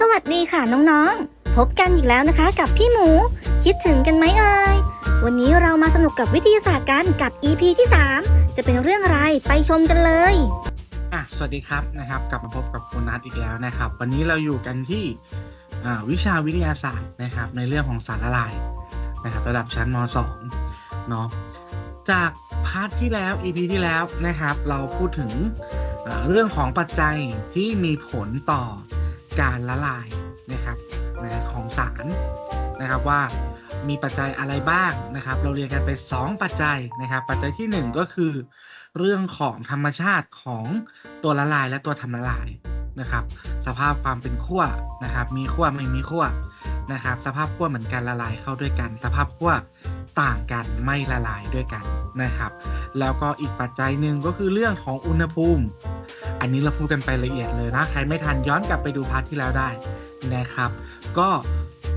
สวัสดีค่ะน้องๆ พบกันอีกแล้วนะคะกับพี่หมู คิดถึงกันไหมเอ่ย วันนี้เรามาสนุกกับวิทยาศาสตร์กันกับ EP ที่ 3 จะเป็นเรื่องอะไรไปชมกันเลยอะสวัสดีครับนะครับ กลับมาพบกับคุณนัทอีกแล้วนะครับ วันนี้เราอยู่กันที่วิชาวิทยาศาสตร์นะครับ ในเรื่องของสารละลายนะครับ ระดับชั้นม .2 เนาะจากพาร์ทที่แล้ว EP ที่แล้วนะครับ เราพูดถึงเรื่องของปัจจัยที่มีผลต่อ การละลายนะครับนะของสารนะครับว่ามีปัจจัยอะไรบ้างนะครับ เราเรียนกันไป 2 ปัจจัยนะครับ ปัจจัยทีหนึ่1 ก็คือ เรื่องของธรรมชาติของตัวละลายและตัวทำละลายนะครับ สภาพความเป็นขั้วนะครับ มีขั้วไม่มีขั้ว นะครับ สภาพขั้วเหมือนกันละลายเข้าด้วยกัน สภาพขั้วต่างกันไม่ละลายด้วยกันนะครับ แล้วก็อีกปัจจัยหนึ่งก็คือเรื่องของอุณหภูมิ อันนี้เราพูดกันไปละเอียดเลยนะ ใครไม่ทันย้อนกลับไปดูพาร์ทที่แล้วได้นะครับ ก็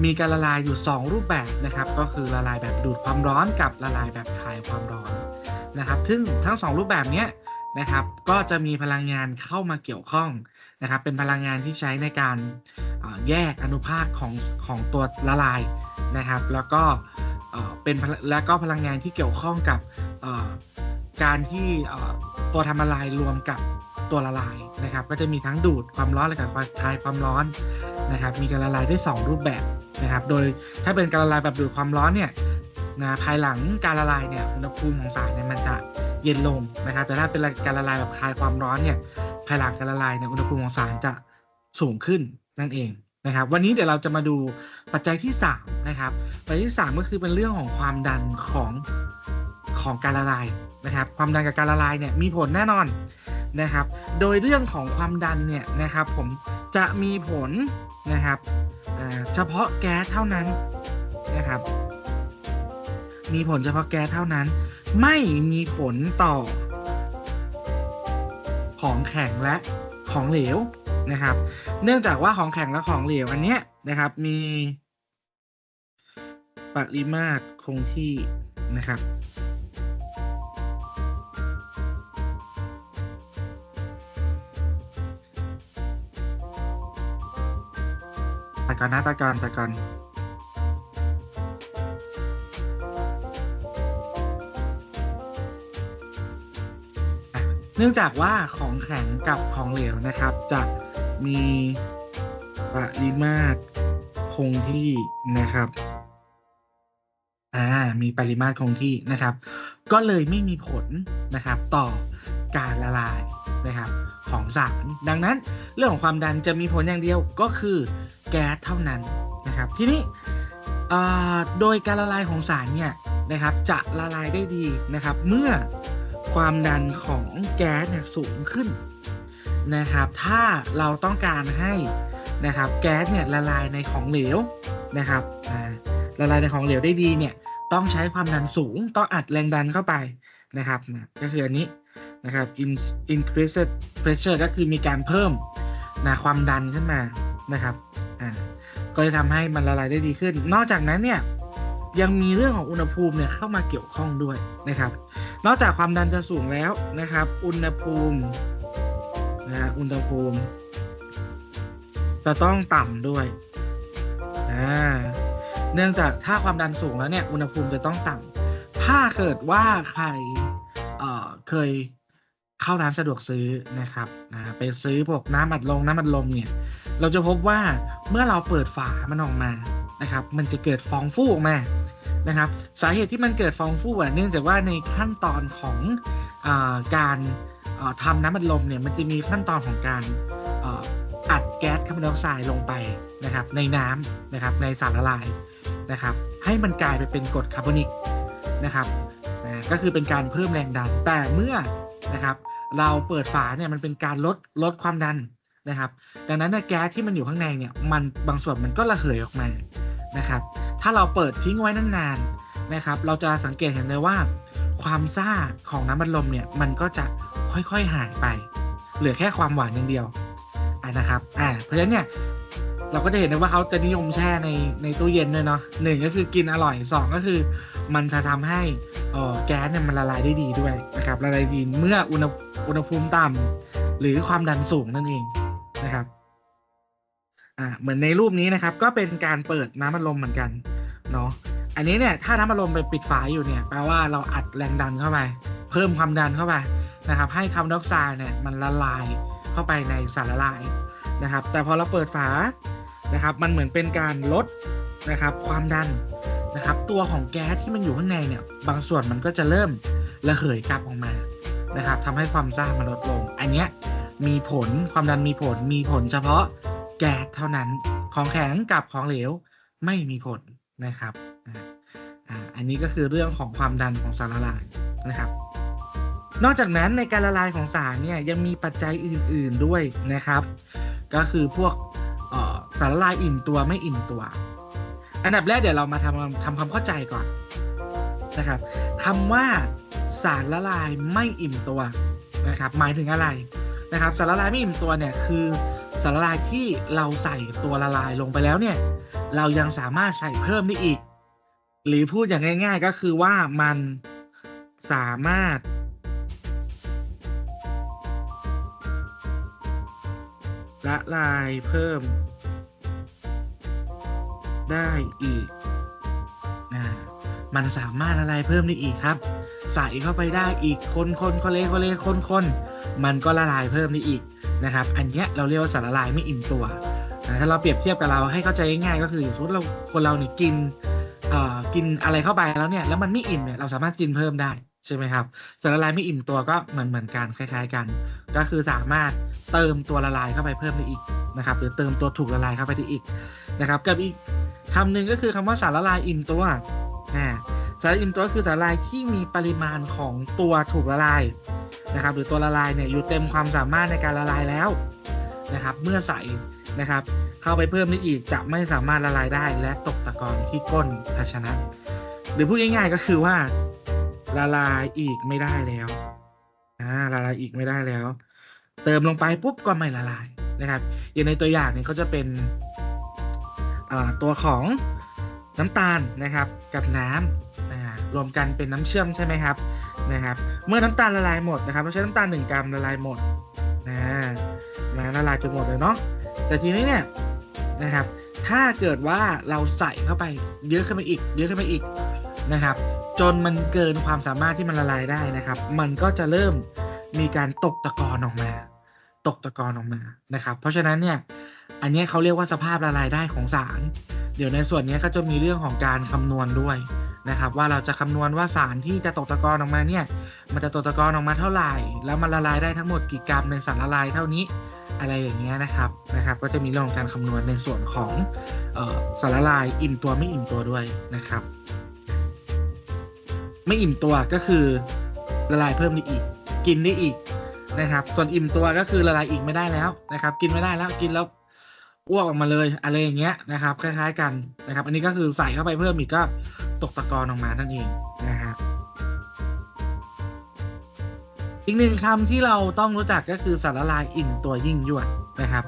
มีการละลายอยู่ 2 รูปแบบนะครับ ก็คือละลายแบบดูดความร้อนกับละลายแบบคายความร้อนนะครับ ซึ่งทั้งสองรูปแบบเนี้ย นะครับ ก็จะมีพลังงานเข้ามาเกี่ยวข้องนะครับ เป็นพลังงานที่ใช้ในการแยกอนุภาคของของตัวละลายนะครับ แล้วก็เป็นแล้วก็พลังงานที่เกี่ยวข้องกับการที่เอ่อตัวทำละลายรวมกับตัวละลายนะครับ ก็จะมีทั้งดูดความร้อนและกับคายความร้อนนะครับ มีการละลายได้สองรูปแบบนะครับ โดยถ้าเป็นการละลายแบบดูดความร้อนเนี่ย นะภายหลังการละลายเนี่ยอุณหภูมิของสารเนี่ยมันจะเย็นลงนะครับแต่ถ้าเป็นการละลายแบบคลายความร้อนเนี่ยภายหลังการละลายเนี่ยอุณหภูมิของสารจะสูงขึ้นนั่นเองนะครับ วันนี้เดี๋ยวเราจะมาดูปัจจัยที่3นะครับปัจจัยที่ 3 ก็คือเป็นเรื่องของความดันของของการละลายนะครับ ความดันกับการละลายเนี่ยมีผลแน่นอนนะครับ โดยเรื่องของความดันเนี่ยนะครับผมจะมีผลนะครับเฉพาะแก๊สเท่านั้นนะครับ มีผลเฉพาะแก๊สเท่านั้น ไม่มีผลต่อ ของแข็งและของเหลวนะครับ เนื่องจากว่าของแข็งและของเหลวอันเนี้ยนะครับ มีปริมาตรคงที่นะครับแต่ก่อนนะแต่ก่อนแต่ก่อน เนื่องจากว่าของแข็งกับของเหลวนะครับ จะมีปริมาตรคงที่นะครับ อ่า มีปริมาตรคงที่นะครับ ก็เลยไม่มีผลนะครับต่อการละลายนะครับของสาร ดังนั้นเรื่องของความดันจะมีผลอย่างเดียวก็คือแก๊สเท่านั้นนะครับ ทีนี้อ่าโดยการละลายของสารเนี่ยนะครับ จะละลายได้ดีนะครับ เมื่อ ความดันของแก๊สเนี่ยสูงขึ้นนะครับ ถ้าเราต้องการให้นะครับแก๊สเนี่ยละลายในของเหลวนะครับอ่าละลายในของเหลวได้ดีเนี่ยต้องใช้ความดันสูงต้องอัดแรงดันเข้าไปนะครับนะก็คืออันนี้นะครับ i n c r e a s e d pressure ก็คือมีการเพิ่มนะความดันขึ้นมานะครับอ่าก็จะทำให้มันละลายได้ดีขึ้น นอกจากนั้นเนี่ย ยังมีเรื่องของอุณหภูมิเนี่ยเข้ามาเกี่ยวข้องด้วยนะครับ นอกจากความดันจะสูงแล้วนะครับ อุณหภูมินะฮะอุณหภูมิ จะต้องต่ำด้วยอ่าเนื่องจากถ้าความดันสูงแล้วเนี่ยอุณหภูมิจะต้องต่ำถ้าเกิดว่าใครเเคย เข้าร้านสะดวกซื้อนะครับอ่าไปซื้อพวกน้ำอัดลมน้ำอัดลมเนี่ย เราจะพบว่าเมื่อเราเปิดฝามันออกมานะครับ มันจะเกิดฟองฟูออกมานะครับ สาเหตุที่มันเกิดฟองฟูอะเนื่องจากว่าในขั้นตอนของอาการเอ่อทำน้ำอัดลมเนี่ยมันจะมีขั้นตอนของการอ่ออัดแก๊สคาร์บอนไดออกไซด์ลงไปนะครับในน้ำนะครับในสารละลายนะครับให้มันกลายไปเป็นกรดคาร์บอนิกนะครับนะก็คือเป็นการเพิ่มแรงดันแต่เมื่อนะครับ เราเปิดฝาเนี่ยมันเป็นการลดลดความดันนะครับ ดังนั้นแก๊สที่มันอยู่ข้างในเนี่ยมันบางส่วนมันก็ระเหยออกมานะครับ ถ้าเราเปิดทิ้งไว้นานๆนะครับ เราจะสังเกตเห็นเลยว่า ความซ่าของน้ำมันลมเนี่ยมันก็จะค่อยๆหายไป เหลือแค่ความหวานอย่างเดียวอ่านะครับอ่าเพราะฉะนั้นเนี่ยเราก็จะเห็นได้ว่าเขาจะนิยมแช่ในในตู้เย็นด้วยเนาะหนึ่งก็คือกินอร่อยสองก็คือ มันจะทำให้อ่อแก๊สเนี่ยมันละลายได้ดีด้วยนะครับละลายดีเมื่ออุณห อุณหภูมิต่ำหรือความดันสูงนั่นเองนะครับอ่าเหมือนในรูปนี้นะครับ ก็เป็นการเปิดน้ำอัดลมเหมือนกันเนาะอันนี้เนี่ยถ้าน้ำอัดลมไปปิดฝาอยู่เนี่ยแปลว่าเราอัดแรงดันเข้าไป เพิ่มความดันเข้าไปนะครับ ให้คาร์บอนไดออกไซด์เนี่ยมันละลายเข้าไปในสารละลายนะครับ แต่พอเราเปิดฝานะครับ มันเหมือนเป็นการลดนะครับความดันนะครับ ตัวของแก๊สที่มันอยู่ข้างในเนี่ย บางส่วนมันก็จะเริ่มระเหยกลับออกมา นะครับทำให้ความซ่ามันลดลง อันเนี้ยมีผลความดันมีผลมีผลเฉพาะแก๊สเท่านั้นของแข็งกับของเหลวไม่มีผลนะครับอันนี้ก็คือเรื่องของความดันของสารละลายนะครับ นอกจากนั้นในการละลายของสารเนี่ยยังมีปัจจัยอื่น ๆด้วยนะครับ ก็คือพวกสารละลายอิ่มตัวไม่อิ่มตัว อันดับแรกเดี๋ยวเรามาทำทำความเข้าใจก่อน นะครับคำว่าสารละลายไม่อิ่มตัวนะครับหมายถึงอะไรนะครับสารละลายไม่อิ่มตัวเนี่ยคือสารละลายที่เราใส่ตัวละลายลงไปแล้วเนี่ยเรายังสามารถใส่เพิ่มได้อีก หรือพูดอย่างง่าย ๆ ก็คือว่ามันสามารถ ละลายเพิ่มได้อีกนะ มันสามารถละลายเพิ่มได้อีกครับ ใส่เข้าไปได้อีกคนคนคนเลคนเลคนคนมันก็ละลายเพิ่มได้อีกนะครับ อันเนี้ยเราเรียกว่าสารละลายไม่อิ่มตัวนะถ้าเราเปรียบเทียบกับเราให้เข้าใจง่ายๆก็คืออย่างสมมติเราคนเราเนี่ยกินเอ่อกินอะไรเข้าไปแล้วเนี่ยแล้วมันไม่อิ่มเนี่ยเราสามารถกินเพิ่มได้ ใช่ไหมครับสารละลายไม่อิ่มตัวก็เหมือนเหมือนกันคล้าย ๆ กัน ก็คือสามารถเติมตัวละลายเข้าไปเพิ่มได้อีกนะครับ หรือเติมตัวถูกละลายเข้าไปได้อีกนะครับ กับอีกคำหนึ่งก็คือคำว่าสารละลายอิ่มตัวสารอิ่มตัวคือสารละลายที่มีปริมาณของตัวถูกละลายนะครับ หรือตัวละลายเนี่ยอยู่เต็มความสามารถในการละลายแล้วนะครับ เมื่อใส่นะครับ เข้าไปเพิ่มได้อีกจะไม่สามารถละลายได้และตกตะกอนที่ก้นภาชนะ หรือพูดง่ายๆก็คือว่า ละลายอีกไม่ได้แล้วอ่าละลายอีกไม่ได้แล้ว เติมลงไปปุ๊บก็ไม่ละลายนะครับ อย่างในตัวอย่างเนี่ยก็จะเป็นตัวของน้ำตาลนะครับกับน้ำอ่ารวมกันเป็นน้ำเชื่อมใช่ไหมครับนะครับ เมื่อน้ำตาลละลายหมดนะครับเราใช้น้ำตาลหนึ่งกรัมละลายหมดนะนะละลายจนหมดเลยเนาะแต่ทีนี้เนี่ยนะครับ ถ้าเกิดว่าเราใส่เข้าไปเยอะขึ้นไปอีก เยอะขึ้นไปอีกนะครับ จนมันเกินความสามารถที่มันละลายได้นะครับ มันก็จะเริ่มมีการตกตะกอนออกมา ตกตะกอนออกมานะครับ เพราะฉะนั้นเนี่ยอันนี้เขาเรียกว่าสภาพละลายได้ของสาร เดี๋ยวในส่วนนี้ก็จะมีเรื่องของการคำนวณด้วยนะครับ ว่าเราจะคำนวณว่าสารที่จะตกตะกอนออกมาเนี่ย มันจะตกตะกอนออกมาเท่าไหร่ แล้วมันละลายได้ทั้งหมดกี่กรัมในสารละลายเท่านี้อะไรอย่างเงี้ยนะครับนะครับ ก็จะมีเรื่องของการคำนวณในส่วนของออสารละลายอิ่มตัวไม่อิ่มตัวด้วยนะครับ ไม่อิ่มตัวก็คือละลายเพิ่มได้อีก กินได้อีกนะครับ ส่วนอิ่มตัวก็คือละลายอีกไม่ได้แล้วนะครับ กินไม่ได้แล้วกินแล้วอ้วกออกมาเลยอะไรอย่างเงี้ยนะครับคล้ายๆกันนะครับ อันนี้ก็คือใส่เข้าไปเพิ่มอีกก็ตกตะกอนออกมานั่นเองนะครับอีกหนึ่งคำที่เราต้องรู้จักก็คือสารละลายอิ่มตัวยิ่งยวดนะครับ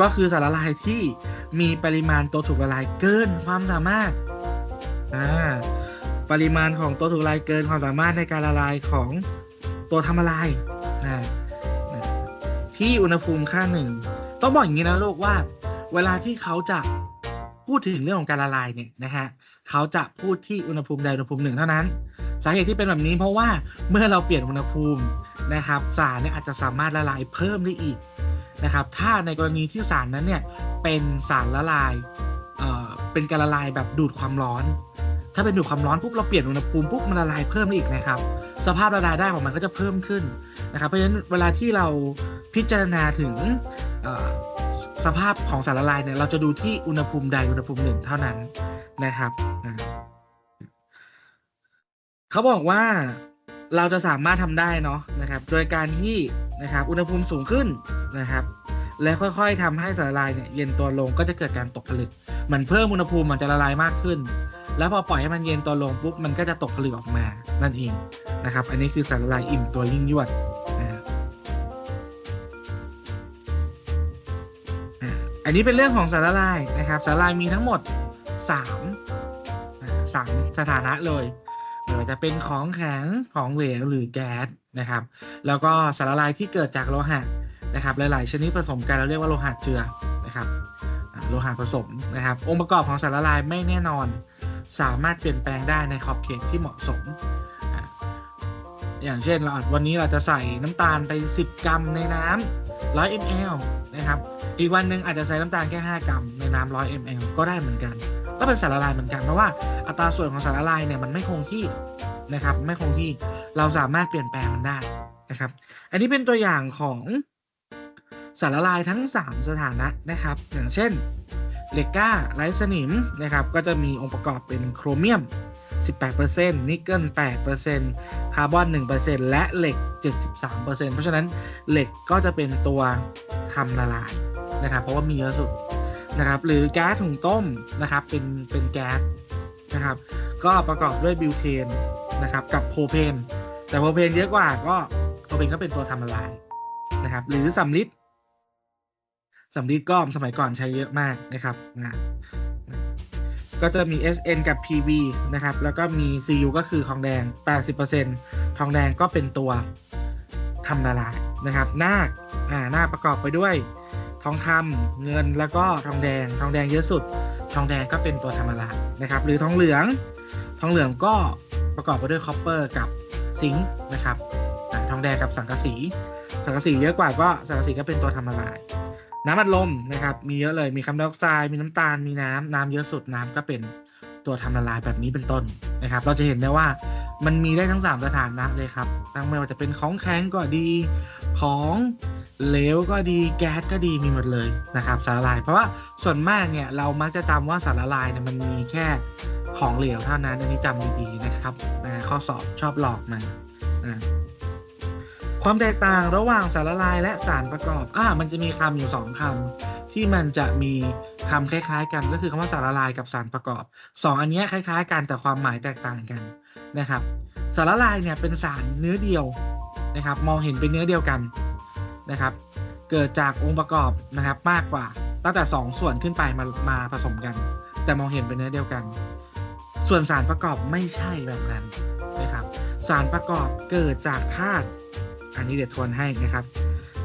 ก็คือสารละลายที่มีปริมาณตัวถูกละลายเกินความสามารถอ่า ปริมาณของตัวถูกละลายเกินความสามารถในการละลายของตัวทำละลายอ่าที่อุณหภูมิค่าหนึ่งต้องบอกอย่างนี้นะลูกว่า เวลาที่เขาจะพูดถึงเรื่องของการละลายเนี่ยนะฮะเขาจะพูดที่อุณหภูมิใดอุณหภูมิหนึ่งเท่านั้น สาเหตุที่เป็นแบบนี้เพราะว่าเมื่อเราเปลี่ยนอุณหภูมินะครับสารเนี่ยอาจจะสามารถละลายเพิ่มได้อีกนะครับ ถ้าในกรณีที่สารนั้นเนี่ยเป็นสารละลายเอ่อเป็นการละลายแบบดูดความร้อน ถ้าเป็นดูดความร้อนปุ๊บเราเปลี่ยนอุณหภูมิปุ๊บมันละลายเพิ่มได้อีกนะครับ สภาพละลายได้ของมันก็จะเพิ่มขึ้นนะครับ เพราะฉะนั้นเวลาที่เราพิจารณาถึงสภาพของสารละลายเนี่ยเราจะดูที่อุณหภูมิใดอุณหภูมิหนึ่งเท่านั้นนะครับเขาบอกว่าเราจะสามารถทำได้เนาะนะครับ โดยการที่นะครับ อุณหภูมิสูงขึ้นนะครับ และค่อยๆทำให้สารละลายเนี่ยเย็นตัวลงก็จะเกิดการตกผลึกเหมือนเพิ่มอุณหภูมิมันจะละลายมากขึ้น แล้วพอปล่อยให้มันเย็นตัวลงปุ๊บมันก็จะตกผลึกออกมานั่นเองนะครับ อันนี้คือสารละลายอิ่มตัวยิ่งยวดนะครับอ่าอันนี้เป็นเรื่องของสารละลายนะครับสารละลายมีทั้งหมดสามสามสถานะเลยไม่ว่าจะเป็นของแข็งของเหลวหรือแก๊สนะครับ แล้วก็สารละลายที่เกิดจากโลหะ นะครับหลายๆชนิดผสมกันเราเรียกว่าโลหะเจือนะครับโลหะผสมนะครับ องค์ประกอบของสารละลายไม่แน่นอน สามารถเปลี่ยนแปลงได้ในขอบเขตที่เหมาะสม อย่างเช่นเราอาจวันนี้เราจะใส่น้ำตาลไป 10 กรัมในน้ำ100 ml นะครับ อีกวันหนึ่งอาจจะใส่น้ำตาลแค่ 5 กรัมในน้ำ100 ml ก็ได้เหมือนกัน ก็เป็นสารละลายเหมือนกันเพราะว่าอัตราส่วนของสารละลายเนี่ยมันไม่คงที่นะครับ ไม่คงที่เราสามารถเปลี่ยนแปลงมันได้นะครับ อันนี้เป็นตัวอย่างของ สารละลายทั้ง 3 สถานะนะครับ อย่างเช่นเหล็กกล้าไร้สนิมนะครับก็จะมีองค์ประกอบเป็นโครเมียม 18%นิกเกิล 8%คาร์บอน 1%และเหล็ก 73%เพราะฉะนั้นเหล็กก็จะเป็นตัวทำละลายนะครับ เพราะว่ามีเยอะสุดนะครับหรือแก๊สถุงต้มนะครับเป็นเป็นแก๊สนะครับก็ประกอบด้วยบิวเทนนะครับกับโพเพนแต่โพเพนเยอะกว่าก็โพเพนก็เป็นตัวทำละลายนะครับหรือสำลิดำลิดก็สมัยก่อนใช้เยอะมากนะครับนะก็จะมี SN กับ PV นะครับ แล้วก็มี CU ก็คือทองแดง 80%ทองแดงก็เป็นตัวทำละลายนะครับนาคอ่านาคประกอบไปด้วย ทองคำเงินแล้วก็ทองแดง ทองแดงเยอะสุด ทองแดงก็เป็นตัวทำละลายนะครับ หรือทองเหลือง ทองเหลืองก็ประกอบไปด้วยคอปเปอร์กับซิงค์นะครับทองแดงกับสังกะสี สังกะสีเยอะกว่าก็สังกะสีก็เป็นตัวทำละลาย น้ำอัดลมนะครับ มีเยอะเลยมีคาร์บอนไดออกไซด์มีน้ำตาลมีน้ำน้ำเยอะสุดน้ำก็เป็นตัวทำละลายแบบนี้เป็นต้นนะครับ เราจะเห็นได้ว่ามันมีได้ทั้ง 3 สถานะเลยครับทั้งไม่ว่าจะเป็นของแข็งก็ดีของเหลวก็ดีแก๊สก็ดีมีหมดเลยนะครับสารละลาย เพราะว่าส่วนมากเนี่ยเรามักจะจำว่าสารละลายเนี่ยมันมีแค่ของเหลวเท่านั้นอันนี้จำดีๆนะครับนะข้อสอบชอบหลอกมาอ่า ความแตกต่างระหว่างสารละลายและสารประกอบ อ่า มันจะมีคำอยู่สองคำที่มันจะมีคำคล้าย ๆ กัน ก็คือคำว่าสารละลายกับสารประกอบสองอันเนี้ยคล้าย ๆ กันแต่ความหมายแตกต่างกันนะครับ สารละลายเนี่ยเป็นสารเนื้อเดียวนะครับ มองเห็นเป็นเนื้อเดียวกันนะครับ เกิดจากองค์ประกอบนะครับมากกว่า ตั้งแต่สองส่วนขึ้นไปมามาผสมกัน แต่มองเห็นเป็นเนื้อเดียวกัน ส่วนสารประกอบไม่ใช่แบบนั้นนะครับ สารประกอบเกิดจากธาตุ อันนี้เดี๋ยวทวนให้นะครับ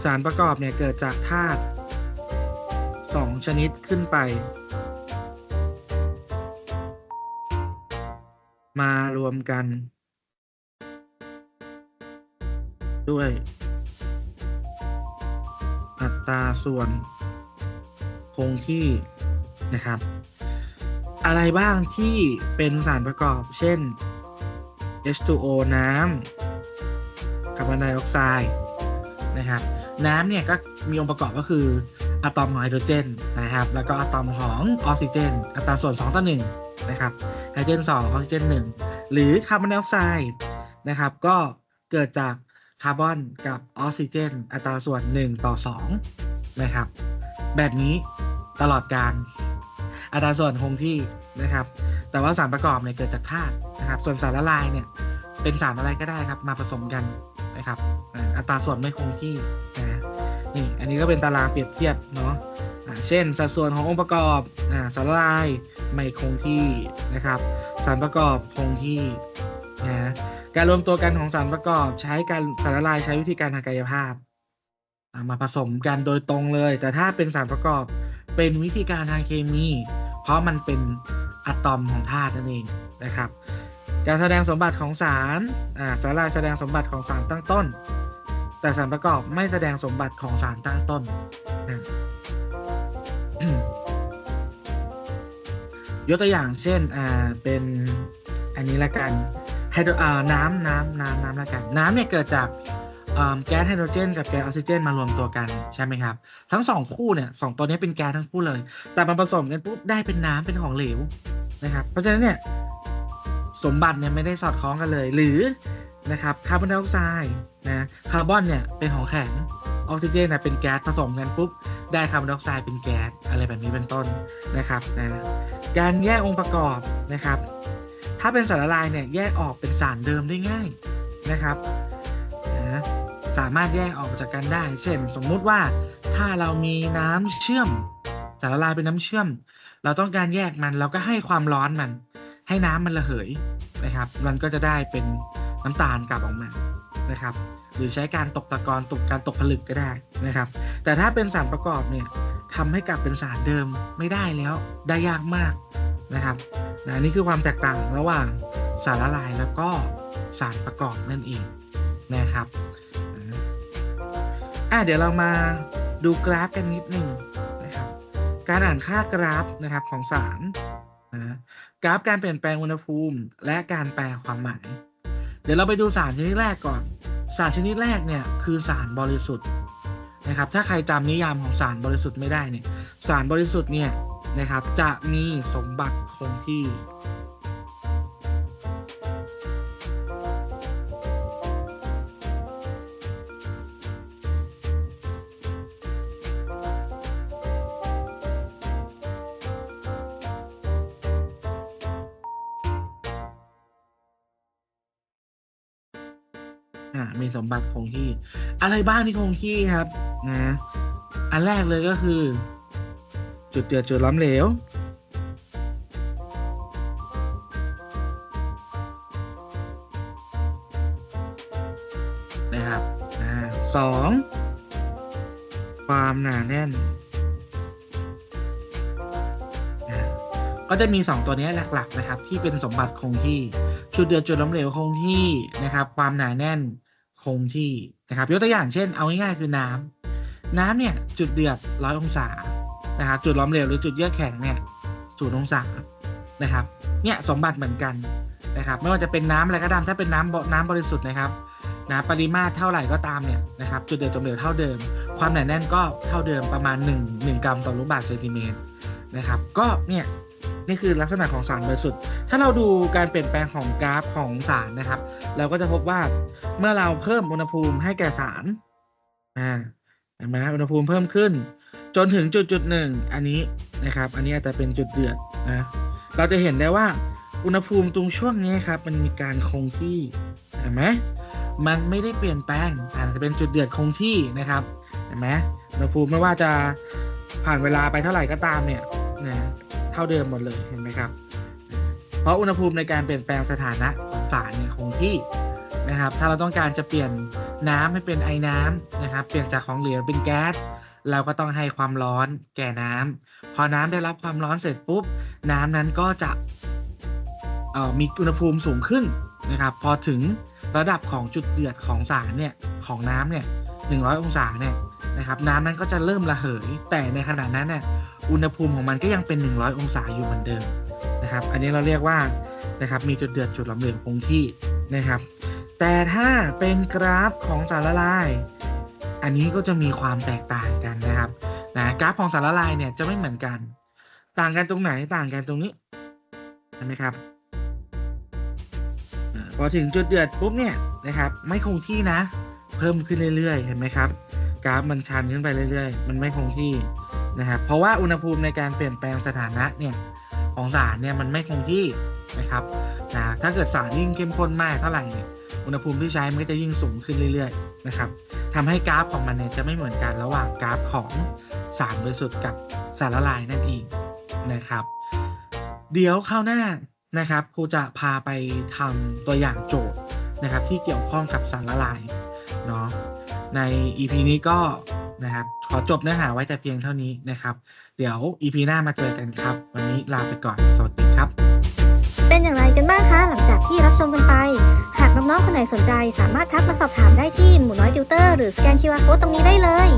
สารประกอบเนี่ยเกิดจากธาตุสองชนิดขึ้นไป มารวมกัน ด้วย อัตราส่วนคงที่นะครับ อะไรบ้างที่เป็นสารประกอบ เช่น H2O น้ำาร์บอนไดออกไซด์นะครับน้ำเนี่ยก็มีองค์ประกอบก็คืออะตอมของไฮโดรเจนนะครับ แล้วก็อะตอมของออกซิเจน อัตราส่วน 2 ต่อ 1 นะครับ ไฮโดรเจน 2 ออกซิเจน 1 หรือคาร์บอนไดออกไซด์นะครับ ก็เกิดจากคาร์บอนกับออกซิเจน อัตราส่วน 1 ต่อ 2 นะครับ แบบนี้ตลอดการ อัตราส่วนคงที่นะครับ แต่ว่าสารประกอบเนี่ยเกิดจากธาตุนะครับ ส่วนสารละลายเนี่ยเป็นสารอะไรก็ได้ครับ มาผสมกัน นะครับอ่าอัตราส่วนไม่คงที่นะนี่อันนี้ก็เป็นตารางเปรียบเทียบเนาะเช่น สัดส่วนขององค์ประกอบอ่าสารละลายไม่คงที่นะครับ สารประกอบคงที่นะการรวมตัวกันของสารประกอบใช้การสารละลายใช้วิธีการทางกายภาพามาผสมกันโดยตรงเลย แต่ถ้าเป็นสารประกอบเป็นวิธีการทางเคมี เพราะมันเป็นอะตอมของธาตุนั่นเองนะครับ การแสดงสมบัติของสารอ่าสารลายแสดงสมบัติของสารตั้งต้น แต่สารประกอบไม่แสดงสมบัติของสารตั้งต้นอะยกตัวอย่างเช่น อ่า เป็นอันนี้ละกันไฮโดรอ่าน้ำน้ำน้ำน้ำละกัน น้ำเนี่ยเกิดจากอ่าแก๊สไฮโดรเจน กับแก๊สออกซิเจนมารวมตัวกันใช่ไหมครับ ทั้งสองคู่เนี่ยสองตัวนี้เป็นแก๊สทั้งคู่เลย แต่มันผสมกันปุ๊บได้เป็นน้ำเป็นของเหลวนะครับ เพราะฉะนั้นเนี่ย สมบัติเนี่ยไม่ได้สอดคล้องกันเลย หรือนะครับคาร์บอนไดออกไซด์นะคาร์บอนเนี่ยเป็นของแข็งออกซิเจนนะเป็นแก๊สผสมกันปุ๊บได้คาร์บอนไดออกไซด์เป็นแก๊สอะไรแบบนี้เป็นต้นนะครับนะการแยกองค์ประกอบนะครับ ถ้าเป็นสารละลายเนี่ยแยกออกเป็นสารเดิมได้ง่ายนะครับนะสามารถแยกออกจากกันได้ เช่น สมมุติว่าถ้าเรามีน้ำเชื่อมสารละลายเป็นน้ำเชื่อม เราต้องการแยกมันเราก็ให้ความร้อนมัน ให้น้ำมันระเหยนะครับ มันก็จะได้เป็นน้ำตาลกลับออกมานะครับ หรือใช้การตกตะกอนตกการตกผลึกก็ได้นะครับ แต่ถ้าเป็นสารประกอบเนี่ยทำให้กลับเป็นสารเดิมไม่ได้แล้วได้ยากมากนะครับนะนี่คือความแตกต่างระหว่างสารละลายแล้วก็สารประกอบนั่นเองนะครับอะเดี๋ยวเรามาดูกราฟกันนิดหนึ่งนะครับ การอ่านค่ากราฟนะครับของสารนะ กราฟการเปลี่ยนแปลงอุณหภูมิ และการแปลความหมาย เดี๋ยวเราไปดูสารชนิดแรกก่อน สารชนิดแรกเนี่ยคือสารบริสุทธิ์นะครับ ถ้าใครจำนิยามของสารบริสุทธิ์ไม่ได้เนี่ย สารบริสุทธิ์เนี่ยนะครับจะมีสมบัติคงที่ สมบัติคงที่ อะไรบ้างที่คงที่ครับนะอันแรกเลยก็คือ จุดเดือดจุดล้อมเหลว นะครับอ่าสองความหนาแน่น ก็จะมีสองตัวนี้หลัก ๆ นะครับ ที่เป็นสมบัติคงที่ จุดเดือดจุดล้มเหลวคงที่นะครับ ความหนาแน่น คงที่นะครับยกตัวอย่างเช่นเอาง่ายๆคือน้ำน้ำเนี่ยจุดเดือดร้อยองศานะครับจุดล้อมเหลวหรือจุดเยือกแข็งเนี่ยศูนย์องศานะครับเนี่ยสมบัติเหมือนกันนะครับไม่ว่าจะเป็นน้ำอะไรก็ตามถ้าเป็นน้ำน้ำบริสุทธิ์นะครับนะปริมาตรเท่าไหร่ก็ตามเนี่ยนะครับจุดเดือดจุดล้มเหลวเท่าเดิม ความหนาแน่นก็เท่าเดิมประมาณ 1 1 กรัมต่อลูกบาศก์เซนติเมตรนะครับก็เนี่ย นี่คือลักษณะของสารบริสุทธิ์ ถ้าเราดูการเปลี่ยนแปลงของกราฟของสารนะครับ เราก็จะพบว่าเมื่อเราเพิ่มอุณหภูมิให้แก่สารอ่าเห็นไหมอุณหภูมิเพิ่มขึ้น จนถึงจุดจุดหนึ่งอันนี้นะครับ อันนี้อาจจะเป็นจุดเดือดนะเราจะเห็นได้ว่าอุณหภูมิตรงช่วงนี้ครับ มันมีการคงที่เห็นไหมมันไม่ได้เปลี่ยนแปลงอาจจะเป็นจุดเดือดคงที่นะครับเห็นไหมอุณหภูมิไม่ว่าจะผ่านเวลาไปเท่าไหร่ก็ตามเนี่ย เท่าเดิมหมดเลยเห็นไหมครับ เพราะอุณหภูมิในการเปลี่ยนแปลงสถานะของสารเนี่ยคงที่นะครับ ถ้าเราต้องการจะเปลี่ยนน้ำให้เป็นไอน้ำนะครับ เปลี่ยนจากของเหลวเป็นแก๊สเราก็ต้องให้ความร้อนแก่น้ำพอน้ำได้รับความร้อนเสร็จปุ๊บ น้ำนั้นก็จะเอ่อมีอุณหภูมิสูงขึ้นนะครับ พอถึงระดับของจุดเดือดของสารเนี่ยของน้ำเนี่ย100 องศาเนี่ย นะครับน้ำนั้นก็จะเริ่มระเหย แต่ในขณะนั้นเนี่ยอุณหภูมิของมันก็ยังเป็น 100 องศาอยู่เหมือนเดิมนะครับ อันนี้เราเรียกว่านะครับมีจุดเดือดจุดหลอมเหลวคงที่นะครับ แต่ถ้าเป็นกราฟของสารละลาย อันนี้ก็จะมีความแตกต่างกันนะครับนะกราฟของสารละลายเนี่ยจะไม่เหมือนกัน ต่างกันตรงไหนต่างกันตรงนี้เห็นไหมครับพอถึงจุดเดือดปุ๊บเนี่ยนะครับ ไม่คงที่นะ เพิ่มขึ้นเรื่อยๆ เห็นไหมครับ กราฟมันชันขึ้นไปเรื่อยๆ มันไม่คงที่นะครับเพราะว่าอุณหภูมิในการเปลี่ยนแปลงสถานะเนี่ยของสารเนี่ยมันไม่คงที่นะครับนะถ้าเกิดสารยิ่งเข้มข้นมากเท่าไหร่เนี่ยอุณหภูมิที่ใช้มันก็จะยิ่งสูงขึ้นเรื่อยๆนะครับทำให้กราฟของมันเนี่ยจะไม่เหมือนกันระหว่างกราฟของสารบริสุทธิ์กับสารละลายนั่นเองนะครับ เดี๋ยวคราวหน้านะครับครูจะพาไปทำตัวอย่างโจทย์นะครับที่เกี่ยวข้องกับสารละลายเนาะ ใน EP นี้ก็นะครับ ขอจบเนื้อหาไว้แต่เพียงเท่านี้นะครับ เดี๋ยว EP หน้ามาเจอกันครับ วันนี้ลาไปก่อน สวัสดีครับ เป็นอย่างไรกันบ้างคะ หลังจากที่รับชมกันไป หากน้องๆคนไหนสนใจ สามารถทักมาสอบถามได้ที่หมูน้อยติวเตอร์หรือสแกนคิวอาร์โค้ดตรงนี้ได้เลย